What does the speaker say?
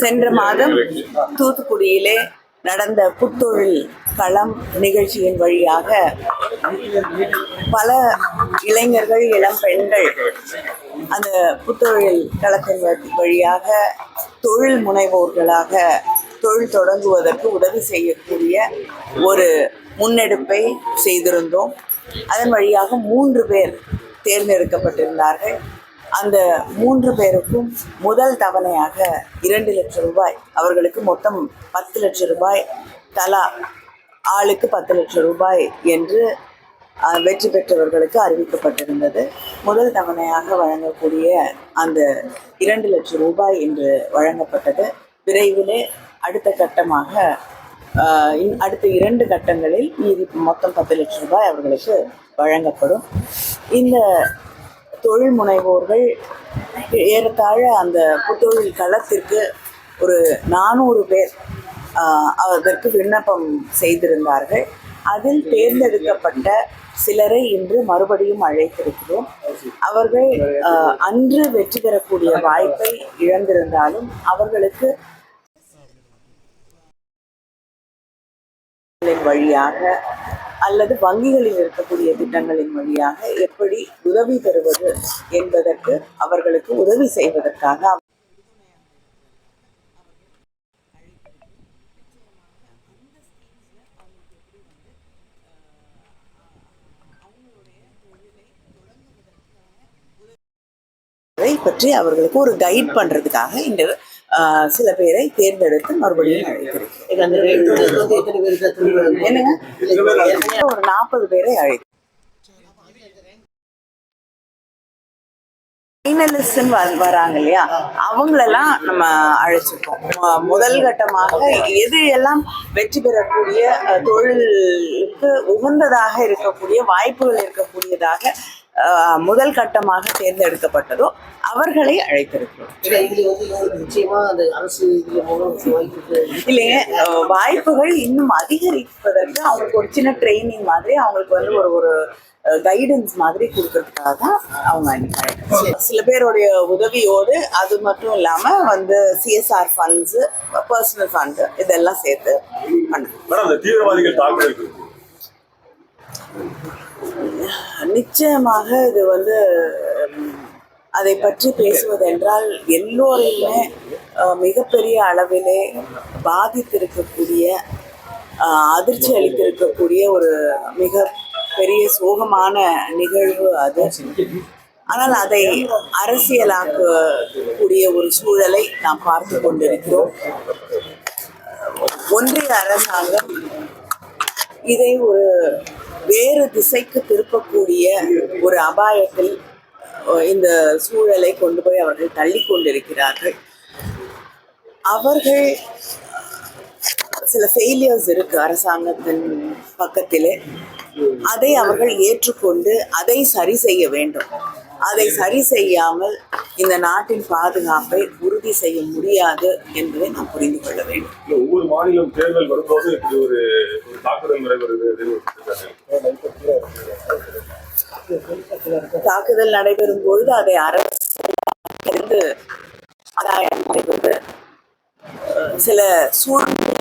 சென்ற மாதம் தூத்துக்குடியிலே நடந்த புத்தொழில் களம் நிகழ்ச்சியின் வழியாக பல இளைஞர்கள் இளம் பெண்கள் அந்த புத்தொழில் களத்தின் வழியாக தொழில் முனைவோர்களாக தொழில் தொடங்குவதற்கு உதவி செய்யக்கூடிய ஒரு முன்னெடுப்பை செய்திருந்தோம். அதன் வழியாக மூன்று பேர் தேர்ந்தெடுக்கப்பட்டிருந்தார்கள். அந்த மூன்று பேருக்கும் முதல் தவணையாக இரண்டு லட்சம் ரூபாய் அவர்களுக்கு மொத்தம் பத்து லட்சம் ரூபாய் தலா ஆளுக்கு பத்து லட்சம் ரூபாய் என்று வெற்றி பெற்றவர்களுக்கு அறிவிக்கப்பட்டிருந்தது. முதல் தவணையாக வழங்கக்கூடிய அந்த இரண்டு லட்சம் ரூபாய் என்று வழங்கப்பட்டது. விரைவிலே அடுத்த கட்டமாக அடுத்த இரண்டு கட்டங்களில் மீதி மொத்தம் பத்து லட்சம் ரூபாய் அவர்களுக்கு வழங்கப்படும். இந்த தொழில் முனைவோர்கள் ஏறத்தாழ அந்த புத்தொழில் களத்திற்கு ஒரு நானூறு பேர் அதற்கு விண்ணப்பம் செய்திருந்தார்கள். அதில் தேர்ந்தெடுக்கப்பட்ட சிலரை இன்று மறுபடியும் அழைத்திருக்கிறோம். அவர்கள் அன்று வெற்றி பெறக்கூடிய வாய்ப்பை இழந்திருந்தாலும் அவர்களுக்கு வழியாக அல்லது வங்கிகளில் இருக்கக்கூடிய திட்டங்களின் வழியாக எப்படி உதவி பெறுவது என்பதற்கு அவர்களுக்கு உதவி செய்வதற்காக பற்றி அவர்களுக்கு ஒரு கைட் பண்றதுக்காக இந்த சில பேரை தேர்ந்தெடுத்து மறுபடியும் அழைக்கிறேன். என்னங்க ஒரு நாற்பது பேரை அழைத்து ஃபைனலிஸ்ட்னு வராங்க இல்லையா? அவங்களெல்லாம் நம்ம அழைச்சிருக்கோம். முதல் கட்டமாக எது எல்லாம் வெற்றி பெறக்கூடிய தொழிலுக்கு உகந்ததாக இருக்கக்கூடிய வாய்ப்புகள் இருக்கக்கூடியதாக முதல் கட்டமாக தேர்ந்தெடுக்கப்பட்டதோ அவர்களை அழைத்திருக்கிறோம். இல்லைங்க வாய்ப்புகள் இன்னும் அதிகரிப்பதற்கு அவங்களுக்கு ஒரு சின்ன ட்ரைனிங் மாதிரி அவங்களுக்கு வந்து ஒரு ஒரு கைடன்ஸ் மாதிரி கொடுக்கறதுக்காக தான் அவங்க. சில பேருடைய உதவியோடு அது மட்டும் இல்லாம வந்து சிஎஸ்ஆர் ஃபண்ட்ஸ் பர்சனல் ஃபண்ட் இதெல்லாம் சேர்த்து பண்ண நிச்சயமாக இது வந்து அதை பற்றி பேசுவதென்றால் எல்லோரையுமே மிகப்பெரிய அளவிலே பாதித்திருக்கக்கூடிய அதிர்ச்சி அளித்திருக்கக்கூடிய ஒரு மிக பெரிய சோகமான நிகழ்வு அது. ஆனால் அதை அரசியலாக்கக்கூடிய ஒரு சூழலை நாம் பார்த்து கொண்டிருக்கிறோம். ஒன்றிய அரசாங்கம் இதை ஒரு வேறு திசைக்கு திருப்பக்கூடிய ஒரு அபாயத்தில் இந்த சூழலை கொண்டு போய் அவர்கள் தள்ளி கொண்டிருக்கிறார்கள். அவர்கள் சில ஃபெயிலியர்ஸ் இருக்கு அரசாங்கத்தின் பக்கத்திலே. அதை அவர்கள் ஏற்றுக்கொண்டு அதை சரி செய்ய வேண்டும். அதை சரி செய்யாமல் இந்த நாட்டின் பாதுகாப்பை உறுதி செய்ய முடியாது என்பதை நாம் புரிந்து கொள்ள வேண்டும். ஒவ்வொரு மாநிலம் தேர்தல் வரும்போது இப்படி ஒரு தாக்குதல் நடைபெறுகிறது தாக்குதல் நடைபெறும் பொழுது அதை அரசு அதாயம் நடைபெறுது சில சூழ்நிலை